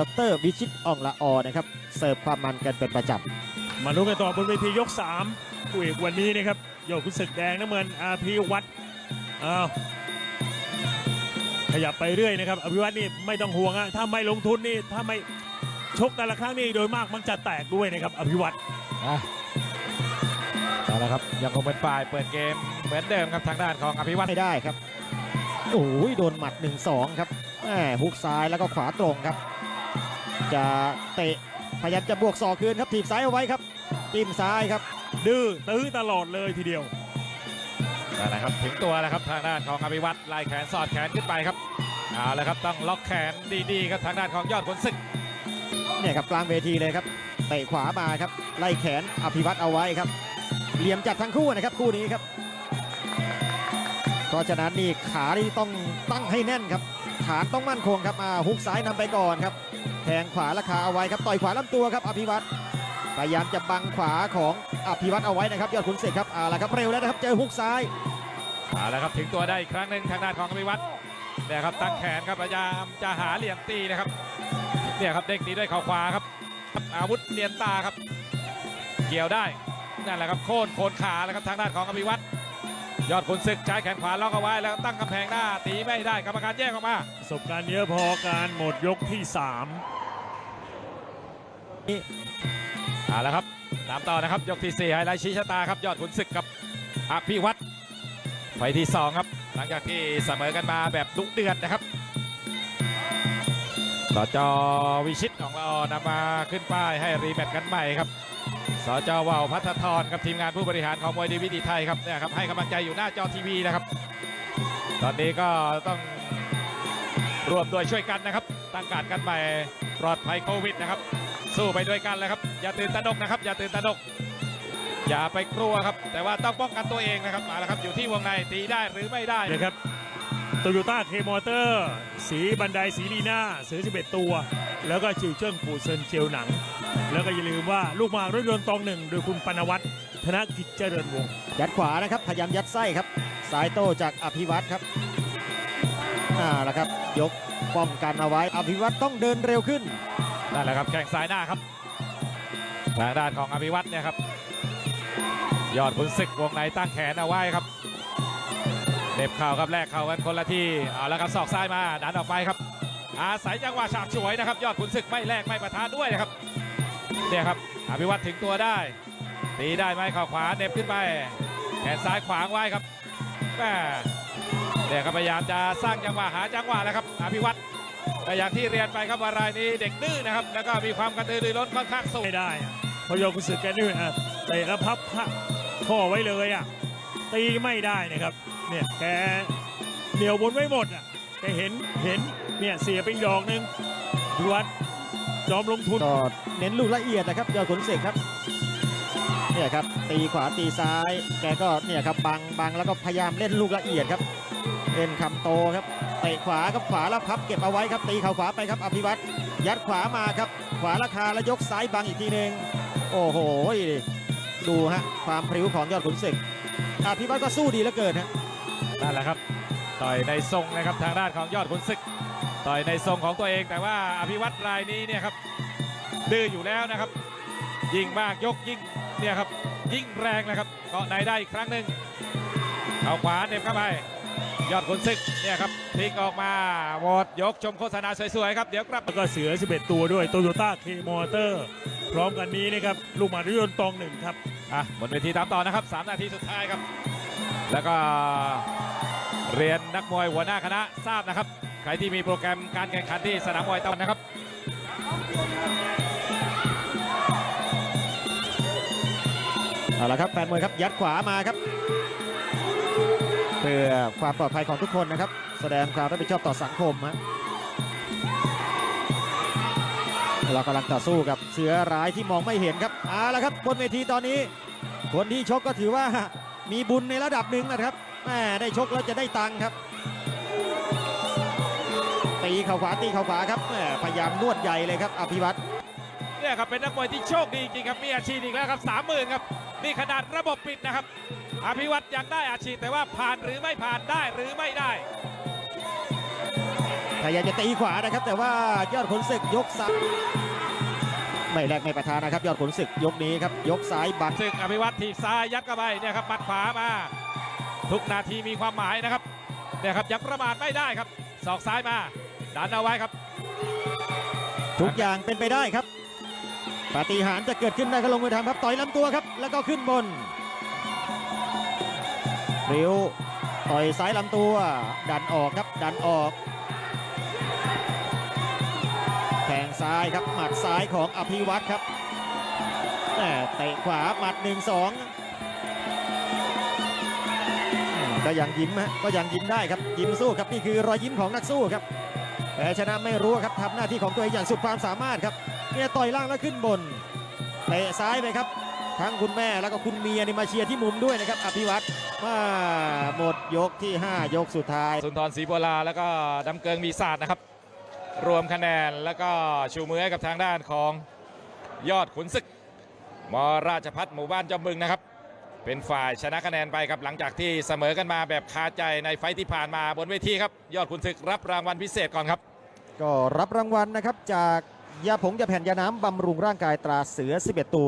ดรวิชิตอ่องละออนะครับเสิร์ฟความมันกันเป็นประจมาลุ้นกันต่อบนเวทียก3คู่เอกวันนี้นะครับโยกขุนศึกแดงน้ำเงินอาภิวัตรอ้าวขยับไปเรื่อยนะครับอภิวัตรนี่ไม่ต้องห่วงอะถ้าไม่ลงทุนนี่ถ้าไม่ชกแต่ละครั้งนี่โดยมากมันจะแตกด้วยนะครับอภิวัตรอะเอาละครับยังคงเป็นฝ่ายเปิดเกมเหมือนเดิมครับทางด้านของอภิำวัตรไม่ได้ครับโอ้ยโดนหมัด1-2ครับแหมฮุกซ้ายแล้วก็ขวาตรงครับ จะเตะพยายามจะบวกศอกคืนครับถีบซ้ายเอาไว้ครับจิ้มซ้ายครับ ดื้อตื้อตลอดเลยทีเดียวนั่นแหละครับถึงตัวแล้วครับทางด้านของอภิวัตรไล่แขนสอดแขนขึ้นไปครับเอาละครับต้องล็อกแขนดีๆครับทางด้านของยอดขุนศึกเนี่ยครับกลางเวทีเลยครับเตะขวามาครับไล่แขนอภิวัตรเอาไว้ครับ เหลี่ยมจัดทั้งคู่นะครับคู่นี้ครับ เพราะฉะนั้นนี่ขานี่ต้องตั้งให้แน่นครับ ฐานต้องมั่นคงครับมาฮุกซ้ายนำไปก่อนครับแทงขวาราคาเอาไว้ครับต่อยขวาลำตัวครับอภิวัตรพยายามจะบังขวาของอภิวัตรเอาไว้นะครับยอดขุนศึกครับเอาละครับเร็วแล้วนะครับเจอฮุกซ้ายเอาละครับถึงตัวได้อีกครั้งหนึ่งทางด้านของอภิวัตรเนี่ยครับตั้งแขนครับพยายามจะหาเหลี่ยมตีนะครับเนี่ยครับเด้งตีด้วยเข่าขวาครับอาวุธเนียนตาครับ เกี่ยวได้นั่นแหละครับโค่นโคนขาแล้วครับทางด้านของอภิวัตร ยอดขุนศึกใช้แขนขวาล็อกเอาไว้แล้วตั้งกำแพงหน้าตีไม่ได้กรรมการแยกออกมาประสบการณ์เยอะพอการหมดยกที่เอาละครับตามต่อนะครับ ยกที่4ไฮไลท์ชี้ชะตาครับ ยอดขุนศึกกับอภิวัตรไฟที่ 2 ครับ หลังจากที่เสมอกันมาแบบดุเดือดนะครับสจวิชิตของเรานำมาขึ้นป้ายให้รีแมตช์กันใหม่ครับ สจว่าวพัฒทรกับทีมงานผู้บริหารของมวยดีวิถีไทยครับเนี่ยครับให้กำลังใจอยู่หน้าจอทีวีนะครับ ตอนนี้ก็ต้องรวมด้วยช่วยกันนะครับ ตั้งการกันใหม่ปลอดภัยโควิดนะครับ สู้ไปด้วยกันเลยครับ อย่าตื่นตระหนกนะครับ อย่าตื่นตระหนก อย่าไปกลัวครับ แต่ว่าต้องป้องกันตัวเองนะครับมาแล้วครับอยู่ที่วงในตีได้หรือไม่ได้นะครับ โตโยต้าเคมอเตอร์ สีบันไดสีลีน่าซื้อ11 ตัว แล้วก็จิวเจิ้งปูเซินเจลหนัง แล้วก็อย่าลืมว่าลูกหมากรถยนต์ตองหนึ่งโดยคุณปนวัตรธนกิจเจริญวงศ์ยัดขวานะครับ พยายามยัดไส้ครับ สายโต้จากอภิวัตรครับอ่าแล้วครับ ยกป้องกันเอาไว้ อภิวัตรต้องเดินเร็วขึ้นนั่นแหละครับแข้งซ้ายหน้าครับทางด้านของอภิวัตรเนี่ยครับยอดขุนศึกวงในตั้งแขนเอาไว้ครับ เด็บเข่าครับแลกเข่ากันคนละทีเอาแล้วครับศอกซ้ายมาดันออกไปครับ อาศัยจังหวะฉาบฉวยนะครับ ยอดขุนศึกไม่แลกไม่ประทานด้วยนะครับเนี่ยครับอภิวัตรถึงตัวได้ตีได้ไหมเข่าขวาเหน็บขึ้นไปแขนซ้ายขวางไว้ครับแม่เนี่ยครับพยายามจะสร้างจังหวะหาจังหวะแล้วครับอภิวัตรแต่อย่างที่เรียนไปครับว่ารายนี้เด็กดื้อนะครับ แล้วก็มีความกระตือรือร้นค่อนข้างสูงไม่ได้พราะโยกุสึกแกนี่อะเตะแล้วพับข้อไว้เลยอะตีไม่ได้นะครับ เนี่ยแกเหนียวบนไว้หมดอะแกเห็นเห็นเนี่ยเสียไปดอกหนึ่งดูวัดยอมลงทุนก็เน้นลูกละเอียดนะครับยอดขุนศึกครับเนี่ยครับตีขวาตีซ้าย แกก็เนี่ยครับบังบังแล้วก็พยายามเล่นลูกละเอียดครับเล่นคำโตครับเตะขวาครับขวาแล้วพับเก็บเอาไว้ครับตีเข่าขวาไปครับอภิวัตรยัดขวามาครับ ขวาราคาแล้วยกซ้ายบังอีกทีหนึ่งโอ้โหดูฮะความพริ้วของยอดขุนศึกอภิวัตก็สู้ดีเหลือเกินฮะ นั่นแหละครับ ต่อยในทรงนะครับทางด้านของยอดขุนศึก ต่อยในทรงของตัวเอง แต่ว่าอภิวัตรายนี้เนี่ยครับดื้ออยู่แล้วนะครับ ยิงมากยกยิ่งเนี่ยครับยิ่งแรงนะครับเกาะในได้อีกครั้งหนึ่งเอาขวาเหน็บเข้าไปยอดขุนศึกเนี่ยครับพลิกออกมาโหวตยกชมโฆษณาสวยๆครับเดี๋ยวกลับแล้วก็เสือ 11 ตัวด้วยโตโยต้าเคมอเตอร์พร้อมกันนี้นะครับลูกหมากรถยนต์ตองหนึ่งครับอะบนเวทีตามต่อนะครับ 3 นาทีสุดท้ายครับ แล้วก็เรียนนักมวยหัวหน้าคณะทราบนะครับ ใครที่มีโปรแกรมการแข่งขันที่สนามมวยตะวันนะครับเอาละครับแฟนมวยครับยัดขวามาครับ เพื่อความปลอดภัยของทุกคนนะครับ แสดงความรับผิดชอบต่อสังคมฮะเรากำลังต่อสู้กับเสือร้ายที่มองไม่เห็นครับเอาละครับบนเวทีตอนนี้ คนที่ชกก็ถือว่า มีบุญในระดับหนึ่งนะครับแหมได้ชกแล้วจะได้ตังค์ครับตีเข่าขวาตีเข่าขวาครับแหมพยายามนวดใหญ่เลยครับ อภิวัตรเนี่ยครับเป็นนักมวยที่โชคดีจริงๆครับมีอาชีพอีกแล้วครับสามหมื่นครับนี่ขนาดระบบปิดนะครับ อภิวัตรยังได้อาชีพแต่ว่าผ่านหรือไม่ผ่านได้หรือไม่ได้พยายามจะตีขวานะครับ แต่ว่ายอดขุนศึกยกซ้าย ไม่แลกไม่ประทานนะครับ ยอดขุนศึกยกนี้ครับ ยกซ้ายบังศึกอภิวัตทีบซ้ายยัดเข้าไปเนี่ยครับปัดขวามา ทุกนาทีมีความหมายนะครับเนี่ยครับยังประมาทไม่ได้ครับศอกซ้ายมาดันเอาไว้ครับ ทุกอย่างเป็นไปได้ครับปาฏิหาริย์จะเกิดขึ้นได้ก็ลงมือทำครับต่อยลำตัวครับ แล้วก็ขึ้นบนริ้วต่อยซ้ายลำตัว ดันออกครับดันออก ซ้ายครับหมัดซ้ายของอภิวัตครับแต่เตะขวาหมัดหนึ่งสองก็ยังยิ้มฮะก็ยังยิ้มได้ครับยิ้มสู้ครับนี่คือรอยยิ้มของนักสู้ครับแพ้ชนะไม่รู้ครับทำหน้าที่ของตัวเองอย่างสุดความสามารถครับเนี่ยต่อยล่างแล้วขึ้นบนเตะซ้ายไปครับทั้งคุณแม่แล้วก็คุณเมียนี่มาเชียร์ที่มุมด้วยนะครับอภิวัตมาหมดยกที่ 5 ยกสุดท้าย สุนทรศรีโบราแล้วก็ดำเกิงมีศาสตร์นะครับ รวมคะแนนแล้วก็ชูมือให้กับทางด้านของยอดขุนศึก มราชพัฒหมู่บ้านจอมบึงนะครับ เป็นฝ่ายชนะคะแนนไปครับหลังจากที่เสมอกันมาแบบคาใจในไฟที่ผ่านมาบนเวทีครับ ยอดขุนศึกรับรางวัลพิเศษก่อนครับ ก็รับรางวัลนะครับจากยาผงยาแผ่นยาน้ำบำรุงร่างกายตราเสือ 11 ตัว